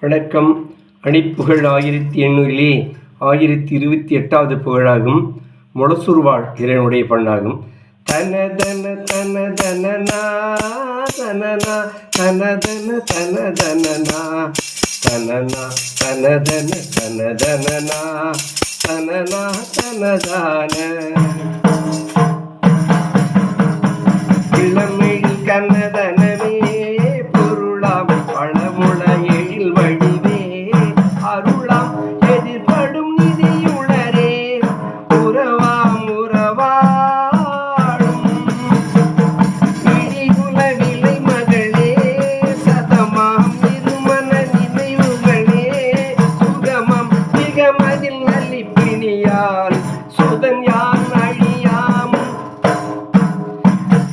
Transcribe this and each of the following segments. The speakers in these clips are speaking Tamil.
வணக்கம். அணிப்புகழ் ஆயிரத்தி எண்ணூறிலே ஆயிரத்தி இருபத்தி எட்டாவது புகழாகும். முளசூர்வாழ் இறைவனுடைய பண்ணாகும். தன தன தன தனனா தனனா தன தன தனனா தனனா தன தன தனனா தனனா தனதான. இளமை நல்லிப்பிணியால் சுதன் யான் அழியாம்?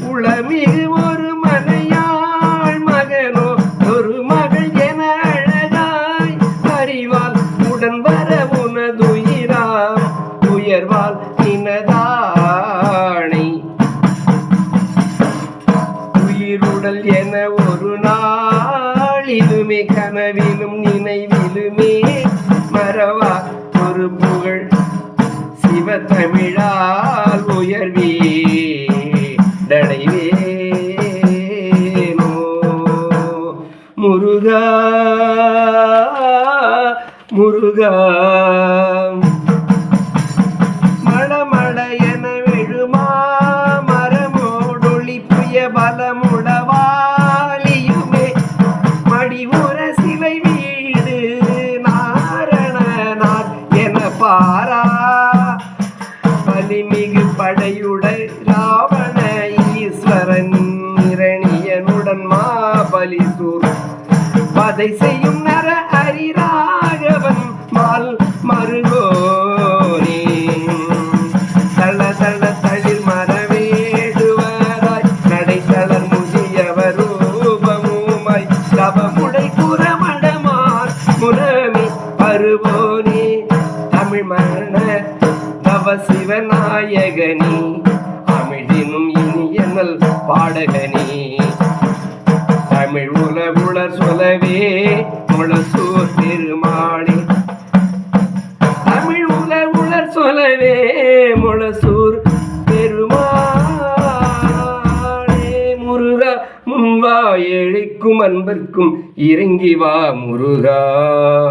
உளமிகு ஒரு மனையாள் மகனோ ஒரு மகள் என அழகாய் அறிவால் உடன் வர உனதுயிராம். உயர்வால் நினதாணை உயிருடல் என ஒரு நாளிலுமே கனவிலும் நினைவிலுமே மறவா ஒரு புகழ் தமிழால் உயர்வி டடைவேனோ முருகா முருகா. மழமழ என விழுமா மரமோடொளி புய பலமுடவாலியுமே மடிவுற சிலை வீடு நாரணனார் என பாரா. பலிமிகு படையுடை ராவண ஈஸ்வரன் இரணியனுடன் மாபலி மாபலிசூர் வதை செய்யும் நர ஹரிராகவன் மால் மருகோனே. தள தள தளிர் மரவேடுவராய் நடை தளர் முதியவர் ரூபமுமாய். தவமுடை குரமடமார் முரமி பருவோ அவசிவநாயகனி அமிழினும் அமிழ்தினும் இனியனல் பாடகனி. தமிழ் உலகுளர் சொல்லவே முளசூர் திருமாளி தமிழ் உலகுளர் சொல்லவே முளசூர் பெருமாளே முருகா முன்வா எழிக்கும் அன்பர்க்கும் இறங்கி வா முருகா.